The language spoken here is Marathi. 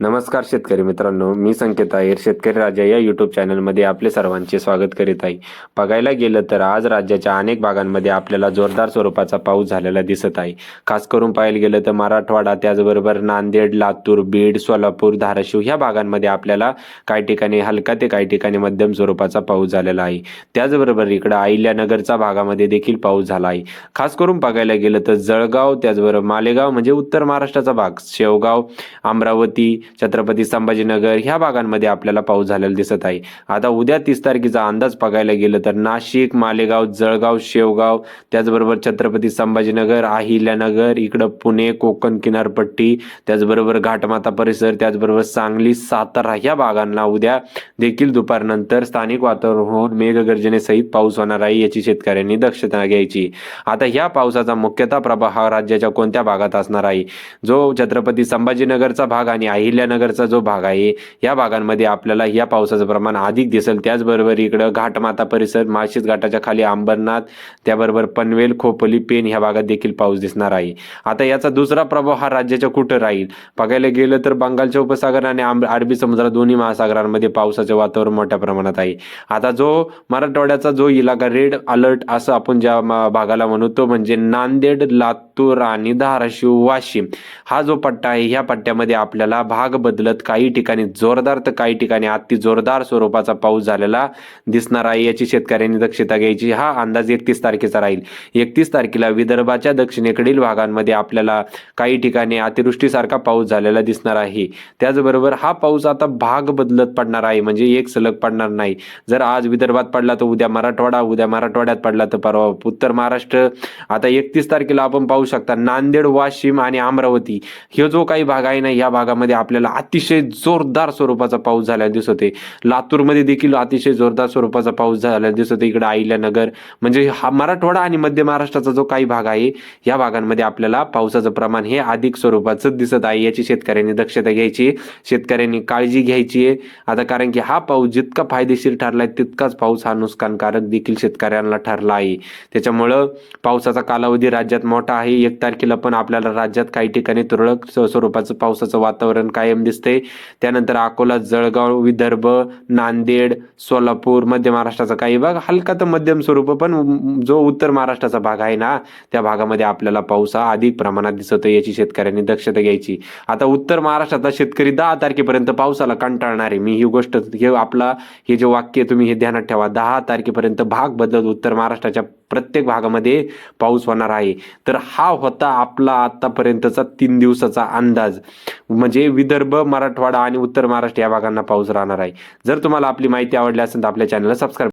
नमस्कार शेतकरी मित्रांनो मी संकेत आहेर शेतकरी राजा या यूट्यूब चॅनलमध्ये आपले सर्वांचे स्वागत करीत आहे. बघायला गेलं तर आज राज्याच्या अनेक भागांमध्ये आपल्याला जोरदार स्वरूपाचा पाऊस झालेला दिसत आहे. खास करून पाहायला गेलं तर मराठवाडा त्याचबरोबर नांदेड लातूर बीड सोलापूर धाराशिव ह्या भागांमध्ये आपल्याला काही ठिकाणी हलका ते काही ठिकाणी मध्यम स्वरूपाचा पाऊस झालेला आहे. त्याचबरोबर इकडं अहिल्यानगरचा भागामध्ये देखील पाऊस झाला आहे. खास करून बघायला गेलं तर जळगाव त्याचबरोबर मालेगाव म्हणजे उत्तर महाराष्ट्राचा भाग शेवगाव अमरावती छत्रपती संभाजीनगर ह्या भागांमध्ये आपल्याला पाऊस झालेला दिसत आहे. आता उद्या तीस तारखेचा अंदाज बघायला गेलं तर नाशिक मालेगाव जळगाव शेवगाव त्याचबरोबर छत्रपती संभाजीनगर अहिल्यानगर इकडं पुणे कोकण किनारपट्टी त्याचबरोबर घाटमाता परिसर त्याचबरोबर सांगली सातारा ह्या भागांना उद्या देखील दुपारनंतर स्थानिक वातावरण होऊन मेघगर्जनेसहित पाऊस होणार आहे याची शेतकऱ्यांनी दक्षता घ्यायची. आता ह्या पावसाचा मुख्यतः प्रभाव हा राज्याच्या कोणत्या भागात असणार आहे? जो छत्रपती संभाजीनगरचा भाग आणि अहिल्यानगरचा जो भाग आहे या भागांमध्ये आपल्याला या पावसाचं प्रमाण अधिक दिसेल. त्याचबरोबर इकडं घाटमाता परिसर माळशेज घाटाच्या खाली अंबरनाथ त्याबरोबर पनवेल खोपोली पेन ह्या भागात देखील पाऊस दिसणार आहे. आता याचा दुसरा प्रभाव हा राज्याच्या कुठं राहील? बघायला गेलं तर बंगालच्या उपसागर आणि आंब- अरबी समुद्रात दोन्ही महासागरांमध्ये पावसाचे वातावरण मोठ्या प्रमाणात आहे. आता जो मराठवाड्याचा जो इलाका रेड अलर्ट असं आपण ज्या भागाला म्हणू तो म्हणजे नांदेड लातूर आणि धाराशिव वाशिम हा जो पट्टा आहे ह्या पट्ट्यामध्ये आपल्याला भाग बदलत काही ठिकाणी जोरदार तर काही ठिकाणी अति जोरदार स्वरूपाचा पाऊस झालेला दिसणार आहे. याची शेतकऱ्यांनी दक्षता घ्यायची. हा अंदाज एकतीस तारखेचा राहील. एकतीस तारखेला विदर्भाच्या दक्षिणेकडील भागांमध्ये आपल्याला काही ठिकाणी अतिवृष्टीसारखा पाऊस झालेला दिसणार आहे. त्याचबरोबर हा पाऊस आता भाग बदलत पडणार आहे. म्हणजे एक सलग पडणार नाही. जर आज विदर्भात पडला तर उद्या मराठवाडा उद्या मराठवाड्यात पडला तर परवा उत्तर महाराष्ट्र. आता एकतीस तारखेला आपण पाऊस शकता. नांदेड वाशिम आणि अमरावती हे जो काही भाग आहे ना या भागामध्ये आपल्याला अतिशय जोरदार स्वरूपाचा पाऊस झालेला दिसत आहे लातूरमध्ये देखील अतिशय जोरदार स्वरूपाचा पाऊस झालेला दिसत इकडे अहिल्यानगर म्हणजे हा मराठवाडा आणि मध्य महाराष्ट्राचा जो काही भाग आहे या भागांमध्ये आपल्याला पावसाचं प्रमाण हे अधिक स्वरूपाचं दिसत आहे. याची शेतकऱ्यांनी दक्षता घ्यायची शेतकऱ्यांनी काळजी घ्यायची आहे. आता कारण की हा पाऊस जितका फायदेशीर ठरलाय तितकाच पाऊस हा नुकसानकारक देखील शेतकऱ्यांना ठरला आहे. त्याच्यामुळं पावसाचा कालावधी राज्यात मोठा आहे. एक तारखेला पण आपल्याला राज्यात काही ठिकाणी तुरळक स्वरूपाचं पावसाचं वातावरण कायम दिसते. त्यानंतर अकोला जळगाव विदर्भ नांदेड सोलापूर मध्य महाराष्ट्राचा काही भाग हलका तर मध्यम स्वरूप पण जो उत्तर महाराष्ट्राचा भाग आहे ना त्या भागामध्ये आपल्याला पाऊस हा अधिक प्रमाणात दिसतो याची शेतकऱ्यांनी दक्षता घ्यायची. आता उत्तर महाराष्ट्रातला शेतकरी दहा तारखेपर्यंत पावसाला कंटाळणार आहे. मी ही गोष्ट हे आपला हे जे वाक्य तुम्ही हे ध्यानात ठेवा. दहा तारखेपर्यंत भाग बदलत उत्तर महाराष्ट्राच्या प्रत्येक भागामध्ये पाऊस होणार आहे. तर हा होता आपला आतापर्यंतचा तीन दिवसाचा अंदाज. म्हणजे विदर्भ मराठवाडा आणि उत्तर महाराष्ट्र या भागांना पाऊस राहणार आहे. जर तुम्हाला आपली माहिती आवडली असेल तर आपल्या चॅनलला सबस्क्राईब